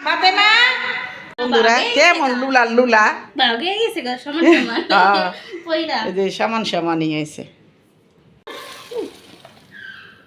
ফাতেমা বন্ধুরা কেমন লুলা লুলা? বাগে গেছে গো সমান সমান। পয়রা এই যে সমান সমানই হয়েছে।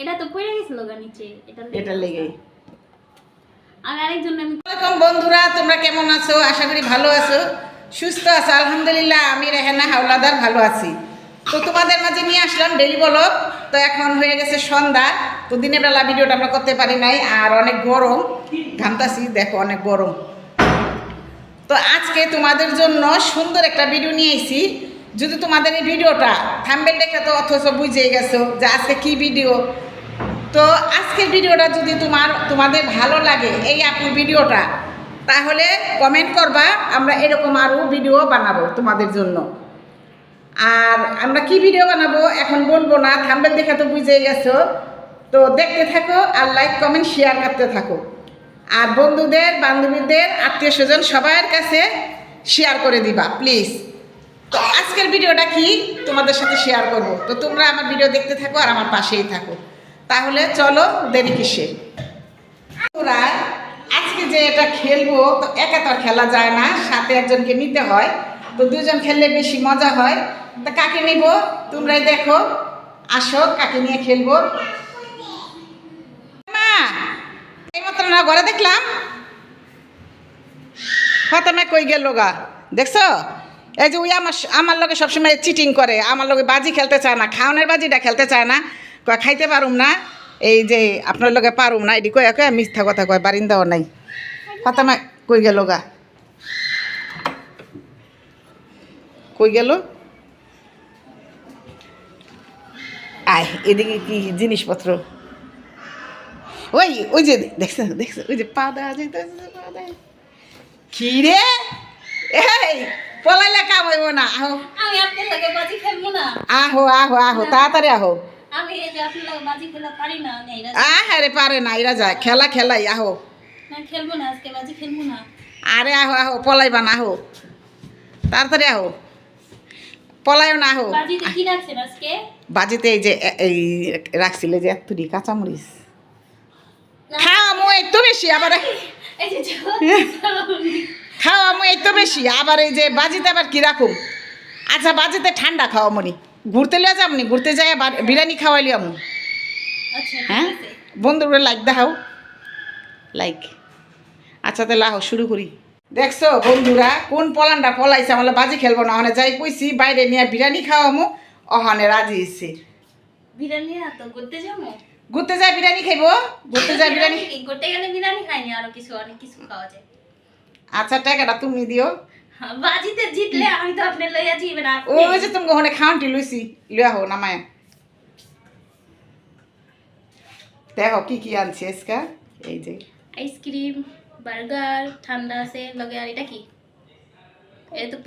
এটা তো পড়ে গেছিল নিচে এটা এটা আর আরেকজন আমি বন্ধুরা তোমরা কেমন আছো? আশা করি ভালো আছো। সুস্থ আছো আলহামদুলিল্লাহ আমি রেহানা হাওলাদার ভালো আছি। তো তোমাদের মাঝে নিয়ে আসলাম, ডেলি ব্লগ। তো এখন হয়ে গেছে সন্ধ্যা। তো দিনের বেলা ভিডিওটা আমরা করতে পারি নাই, আর অনেক গরম। ঘামতাছি, দেখো অনেক গরম। তো আজকে তোমাদের জন্য সুন্দর একটা ভিডিও নিয়ে এসেছি যদি তোমাদের এই ভিডিওটা থাম্বেল দেখে তো অথচ বুঝে গেছো যে আজকে কি ভিডিও তো আজকের ভিডিওটা যদি তোমার, তোমাদের ভালো লাগে এই আপুর ভিডিওটা, তাহলে কমেন্ট করবা, আমরা এরকম আরও ভিডিও বানাবো তোমাদের জন্য। আর আমরা কি ভিডিও বানাবো? এখন বলব না থাম্বেল দেখে তো বুঝে গেছো। তো দেখতে থাকো আর লাইক কমেন্ট শেয়ার করতে থাকো। আর বন্ধুদের, বান্ধবীদের, আত্মীয় স্বজন সবার কাছে শেয়ার করে দিবা প্লিজ তো আজকের ভিডিওটা কি? তোমাদের সাথে শেয়ার করব। তো তোমরা আমার ভিডিও দেখতে থাকো আর আমার পাশেই থাকো। তাহলে চলো, দেরি কিসে? তোরা আজকে যে এটা খেলব, তো একা তো খেলা যায় না, সাথে একজনকে নিতে হয়। তো দুজন খেললে বেশি মজা হয়। তা কাকে নিব? তোমরাই দেখো। আসো, কাকে নিয়ে খেলব? মা এইমাত্র না, ঘরে দেখলাম। ফাতেমা কই গেল গা? দেখছ? এই যে ওই আমার আমার লগে সবসময় চিটিং করে। আমার লগে বাজি খেলতে চায় না খাওয়ানোর বাজিটা খেলতে চায় না। কয়, খাইতে পারুম না। এই যে আপনার লগে পারুম না। এটি কয়ে কয়ে মিথ্যা কথা কয়, বারিন্দাও নাই। ফাতেমা কই গেল গা? কই গেল? আয় এদিকে কি জিনিসপত্র? ওই ওই যে দেখছ দেখছ ওই যে পা দেওয়া যাইতেছে পা দেয় কি রে? এই পলাইলে কাম হইব না আহো। আমি আপনার লগে বাজি খেলব না। আহো আহো আহো তাড়াতাড়ি আহো। আমি এই যে আপনার লগে বাজি খেলা পারি না এরা আহ রে পারে না এরা যায়। খেলা খেলাই আহো। না খেলব না আজকে বাজি খেলব না। আরে আহো আহো পলাইবা না আহো। তাড়াতাড়ি আহো। পলাইও না আহো বাজিতে এই যে এই রাখছিলে যে এতুরি কাঁচামরিচ। খাওয়া এই তো বেশি আবার খাওয়া মো এই তো বেশি আবার এই যে বাজিতে আবার কি রাখুম? আচ্ছা বাজিতে ঠান্ডা খাওয়া মনি ঘুরতে লিয়া যামনি ঘুরতে যাই বিরিয়ানি খাওয়াইলি আমু। আচ্ছা হ্যাঁ? বন্ধুরা লাইক দেখাও। লাইক আচ্ছা তাহলে আহো শুরু করি। দেখছ বন্ধুরা কোন পলানটা পলাইছে আমার বাজি খেলব না ওখানে যাই কইছি বাইরে নিয়ে বিরিয়ানি খাওয়ামু ওখানে রাজি হয়েছে বিরিয়ানি না তো ঘুরতে যাব? ঘুরতে যাই বিরিয়ানি খাইবো? ঘুরতে যাই বিরিয়ানি ঘুরতে গেলে বিরিয়ানি খাইনি আরও কিছু অনেক কিছু খাওয়া যায়। আচ্ছা টাকাটা তুমি দিও। হ্যাঁ, বাজিতে জিতলে আমি তো আপনার লইয়া যাইবেন আর ওই যে তুমি ওখানে খাওয়ানটি লইছি লিয়া হো নামায় দেখো কি কি আনছি আজকে এই যে। আইসক্রিম বার্গার ঠান্ডা আছে লগে আর এটা কি?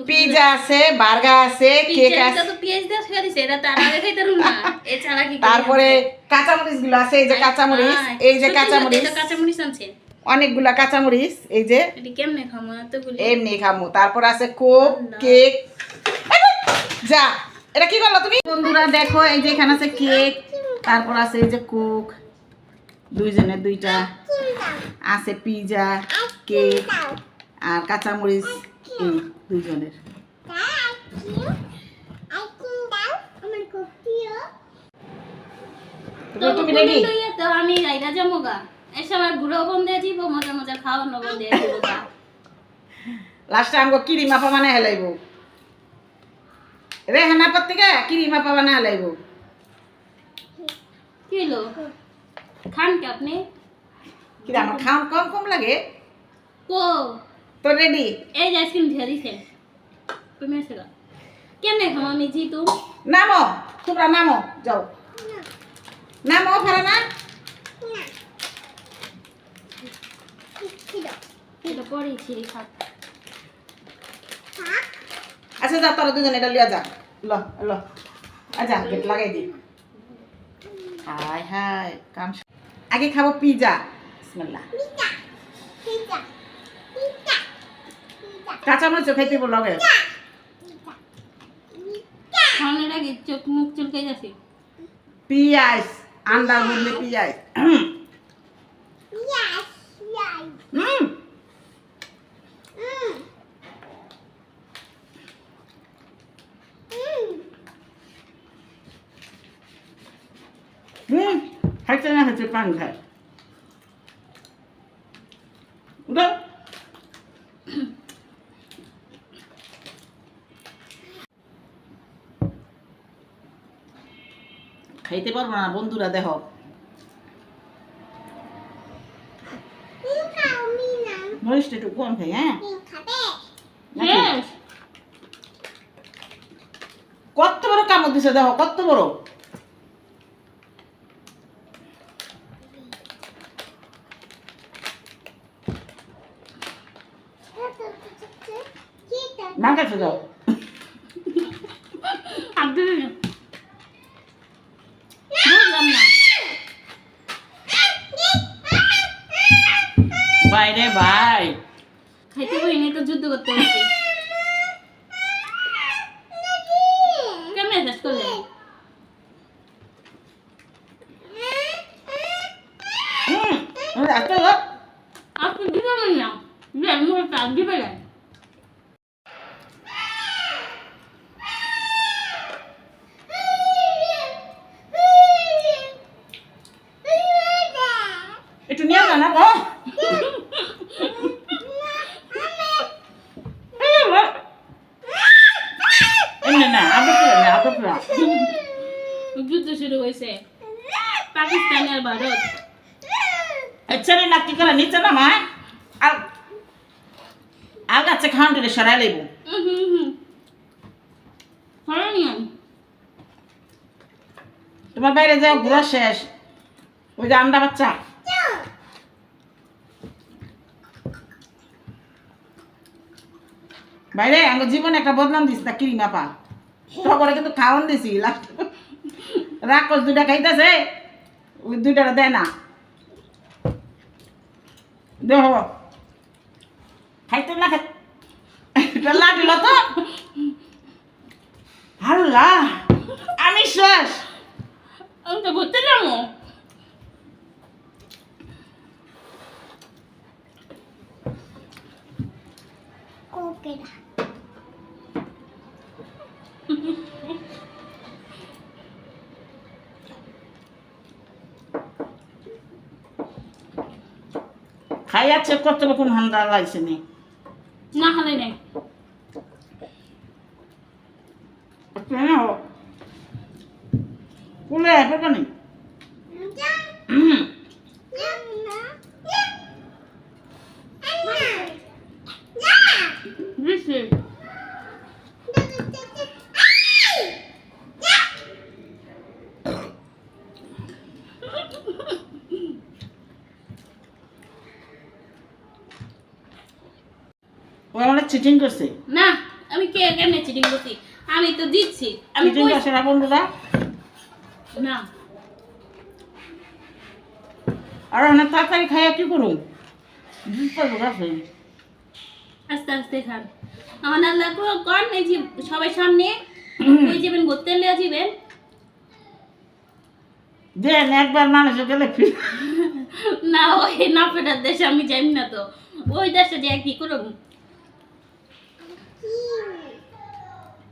পিজা আছে বার্গার আছে কেক আছে। তো পেঁয়াজ দিয়ে ছেড়ে দিছে এটা তো আগে খাইতে পারুম না। এছাড়া কি তারপরে কাঁচামরিচগুলো আছে এই যে কাঁচামরিচ এই যে কাঁচামরিচ। কাঁচামরিচ আনছে। অনেকগুলা কাঁচামরিচ এই যে এটা কেমনে খামো? এতগুলি। এমনি খামু। তারপর আছে কোক কেক। যা এটা কি করল তুমি? বন্ধুরা দেখো এই যে এখানে আছে কেক তারপর আছে এই যে কোক। দুইজনের দুইটা। আছে পিজা কেক আর কাঁচামরিচ এই দুইজনের। তুমি রেডি আমি রাইরা যাব গা। এই সময় ঘুরো বন্ধে যাইব মজা মজা খাওয়ানো বন্ধে যাইব গা। লাস্টে আমাকে কিরি মাপা মানে হেলাইব। রে হেনা পত্রিকা কিরি মাপা মানে হেলাইব। কি হলো খান কি আপনি? কিরা আমার খাওয়ান কম কম লাগে? কো তো রেডি? এই যে আইসক্রিম দিছে। তুমি এসে গা কেমনে খাম আমি জিতু? নামো তোমরা নামো যাও। নামো ফেরা না। এটা পরেই ছিঁড়ি খাক। আচ্ছা যা তোরা দুজন এটা লিয়া যা। ল ল। আচ্ছা গেট লাগাই দি। হাই হাই কাম আগে খাব পিজা। বিসমিল্লাহ। কাঁচা মরিচ খাইতে বলো লগে। খাওয়ানোর আগে চোখ মুখ চুলকে যাচ্ছে। পিঁয়াজ আন্ডার মধ্যে পিঁয়াজ। খাইতে না খাইতে পান খায় উঠো খাইতে পারব না বন্ধুরা দেখো মরিচটা একটু কম খাই হ্যাঁ কত বড় কামড় দিছে দেখো কত বড় কাছে দাও না। বাইরে ভাই। খাইতে পারি না তো যুদ্ধ করতে হচ্ছে কেমন শেষ করলেন হুম এত আপনি দিবেন না যে মুহূর্তে আর দিবে না একটু নিয়ে যা না গো এমনি না আবার করে না আবার করে যুদ্ধ শুরু হয়েছে পাকিস্তান আর ভারত ছেলে না কি করে নিচে না মা আর আর গাছে খাওয়ান করে সরাই লইব। হুম হুম হুম। হয়নি আমি। তোমার বাইরে যাও ঘোরা শেষ। ওই যে আন্ডা বাচ্চা। বাইরে আমার জীবনে একটা বদনাম দিস না কিরি মাপা। তখন কিন্তু খাওয়ান দিছি লাস্ট রাক্ষস দুটা খাইতেছে ওই দুইটা দেয় না। দেহ। খাইতে না খাই এটা লাটিল তো। আল্লাহ আমি শেষ। আমি তো ঘুরতে যাব। খাইয়াছে কত রকম হান্দা লাগছে নি। না খালে নাই কেন কুলে পেপার নেই বুঝছি ও আমরা চিটিং করছে? না আমি কে কেমনে চিটিং করছি? আমি তো দিচ্ছি। আমি চিটিং করছে না বন্ধুরা? না। আর অনেক তাড়াতাড়ি খাইয়া কি করুন আস্তে আস্তে খান। আমার আল্লাহ পুরো কর এই যে সবাই সামনে। ওই যাবেন ঘুরতে লিয়া যাবেন দেন একবার মানুষ গেলে না ওই না ফেটার দেশে আমি যাই না তো। ওই দেশে যে কি করব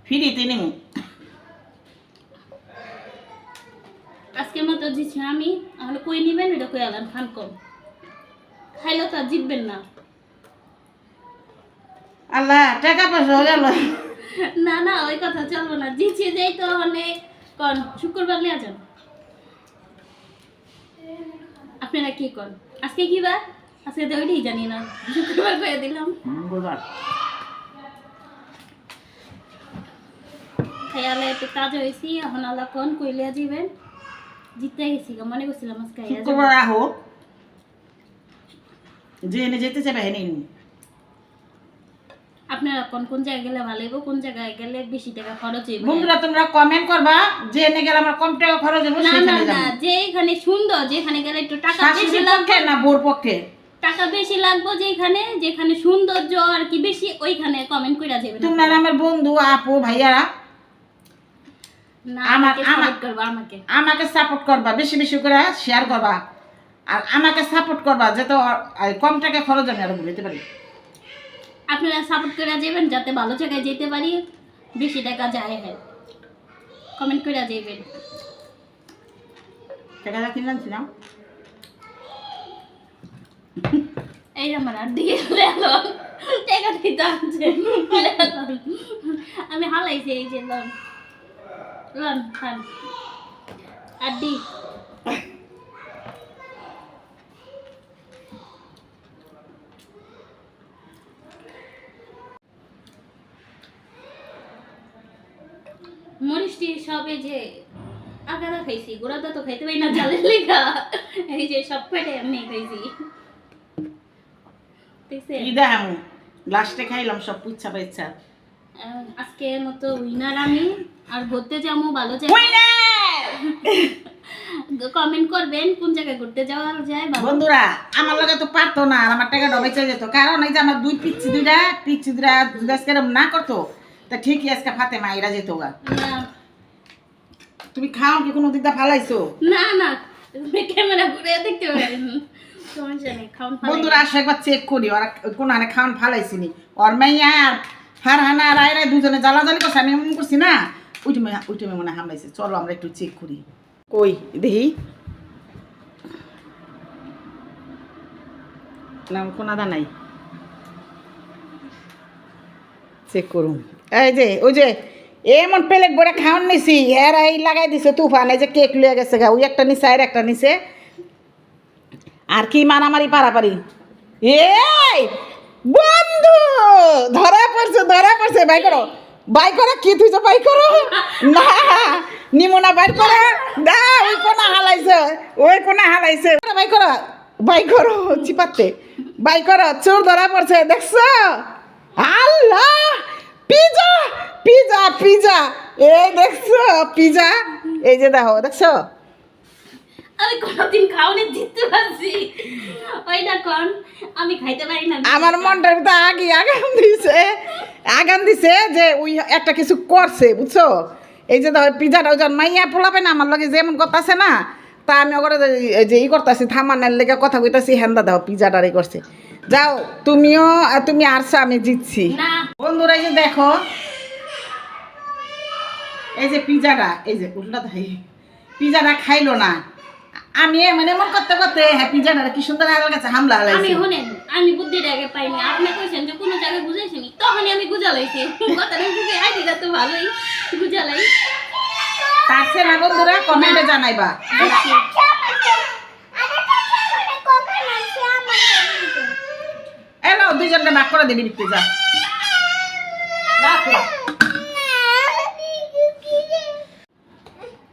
ফিরি তিনি আজকের মতো দিচ্ছি আমি। তাহলে কই নিবেন? এটা কই আলাম? খান কম। খাইলেও তো আর জিতবেন না। আল্লাহ টাকা পয়সা গেল। না না ওই কথা চলবো না। দিচ্ছি যেই তো মানে কন শুক্রবার নিয়ে যান। আপনারা কি কন? আজকে কি বার? আজকে তো ওইটাই জানি না। শুক্রবার করে দিলাম। খাইয়ালে একটু কাজ হয়েছি এখন আল্লাহ কোন কইলিয়া যাবেন জিতে গেছি মনে করছিলাম আজকে শুক্রবার আহো। যে এনে যেতে চাবে হেনে আপনারা কোন কোন জায়গায় গেলে ভালো হইব কোন জায়গায় গেলে বেশি টাকা খরচ হইব? বন্ধুরা তোমরা কমেন্ট করবা যে এনে গেলে আমার কম টাকা খরচ হবে না না না যেখানে সুন্দর যেখানে গেলে একটু টাকা বেশি লাগবে। না বোর পক্ষে? টাকা বেশি লাগবে যেখানে যেখানে সৌন্দর্য আর কি বেশি ওইখানে কমেন্ট কইরা যাবে তোমরা আমার বন্ধু আপু ভাইয়ারা আমাকে সাপোর্ট আমাকে। আমাকে সাপোর্ট করবা বেশি বেশি করে শেয়ার করবা। আর আমাকে সাপোর্ট করবা যাতে কম টাকা খরচ আমি আরও বলতে পারি। আপনারা সাপোর্ট করে যাবেন যাতে ভালো জায়গায় যেতে পারি বেশি টাকা যায় হ্যাঁ কমেন্ট করে যাবেন। টাকাটা কিনে আনছিলাম এই আমার আর দিয়ে টাকা দিতে আমি হালাইছি এই যে লন খান আড্ডি মরিচটি সবে যে আগাদা খাইছি গোড়াটা তো খাইতে পারি না জালের লেখা এই যে সব পেটে এমনি খাইছি। দেখছেন? কি দেখাম? লাস্টে খাইলাম সব পুচ্ছা আহ, আজকের মতো উইনার আমি। আর ঘুরতে যাব ভালো কমেন্ট করবেন কোন জায়গায় ঘুরতে যাওয়া যায় বন্ধুরা আমার লগে তো পারতো না আর আমার টাকা ডবে চলে যেত। কারণ এই যে আমার দুই পিচ্ছি দুইটা পিচ্ছি দুইটা আজকে না করতো তা ঠিকই আজকে ফাতে মা এরা যেত গা। তুমি খাও কি কোনো দিকটা ফালাইছো? না না। তুমি ক্যামেরা ঘুরে দেখতে পারেন বন্ধুরা আসো একবার চেক করি ওরা কোন হানে খাওয়ান ফালাইছিনি। ওর মাইয়া আর হার হানা আর আয়রা দুজনে জ্বালাজালি করছে, আমি এমন করছি না। ওই টাইমে ওই মনে হামলাইছে। চলো আমরা একটু চেক করি। কই? দেখি। না কোন আদা নাই। চেক করুন। এই যে, ওই যে, এমন প্লেট বড়ে খাওয়ান নিছি। হ্যাঁ এই লাগাই দিছে তুফান। এই যে কেক লুয়ে গেছে গা। ওই একটা নিছে, আর একটা নিছে। আর কি মারামারি, পারাপারি? এই! বন্ধু, ধরা পড়ছে ধরা পড়ছে, বাই করো। বাই করো, কি তুইছো বাই করো? না, নিমুনা বাই করো। না, ওই কোনা হালাইছে, ওই কোনা হালাইছে। বাই করো বাই করো, চিপাতে। বাই করো, চোর ধরা পড়ছে, দেখছ? আল্লাহ, পিজা পিজা পিজা। এই দেখছ, পিজা। এই যে দেখো, দেখছ? আমি কোনোদিন খাওনি জিততে পারছি। ওইটা কোন আমি খাইতে পারি না আমার মনটার ভিতরে আগে আগাম দিছে আগাম দিছে যে ওই একটা কিছু করছে বুঝছ? এই যে ধর পিজাটা যে মাইয়া পোলাবে না আমার লগে যেমন করতেছে না তা আমি ওগুলো যে ই করতেছি থামানের লেগে কথা কইতাছি হ্যান্দা দাও পিজাটারই করছে। যাও তুমিও তুমি আরছো আমি জিতছি। বন্ধুরা এই যে দেখো এই যে পিজাটা এই যে উল্টা পিজাটা খাইলো না। আমি মানে এমন করতে করতে হ্যাঁ পিজাটা কি সুন্দর আমার কাছে হামলা আমি লাগছে আমি বুদ্ধিটা আগে পাইনি। আপনি কইছেন যে কোনো জায়গায় বুঝাইছেনি তখনই আমি গুজালাইছি কথাটা বুঝে আইডিটা তো ভালোই গুজালাই চেয়ে না বন্ধুরা কমেন্টে জানাইবা। এলো দুইজনকে ভাগ করে দিবি লিখতে যা। রাখো।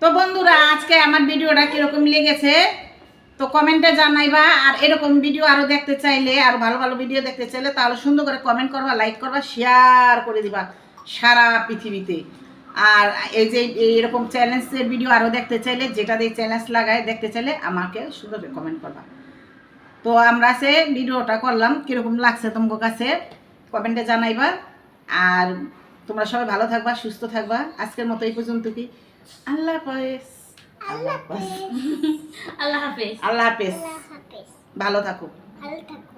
তো বন্ধুরা, আজকে আমার ভিডিওটা কীরকম লেগেছে? তো কমেন্টে জানাইবা, আর এরকম ভিডিও আরও দেখতে চাইলে, আর ভালো ভালো ভিডিও দেখতে চাইলে, তাহলে সুন্দর করে কমেন্ট করবা লাইক করবা শেয়ার করে দিবা সারা পৃথিবীতে। আর এই যে এরকম চ্যালেঞ্জের ভিডিও আরও দেখতে চাইলে, যেটা দিয়ে চ্যালেঞ্জ লাগায়, দেখতে চাইলে আমাকে সুন্দর করে কমেন্ট করবা। তো আমরা সে ভিডিওটা করলাম, কীরকম লাগছে তোমার কাছে? কমেন্টে জানাইবা। আর তোমরা সবাই ভালো থাকবা, সুস্থ থাকবা। আজকের মতো এই পর্যন্ত কি আল্লাহ হাফেজ। আল্লাহ হাফেজ। আল্লাহ হাফেজ। আল্লাহ হাফেজ। ভালো থাকো ভালো থাকো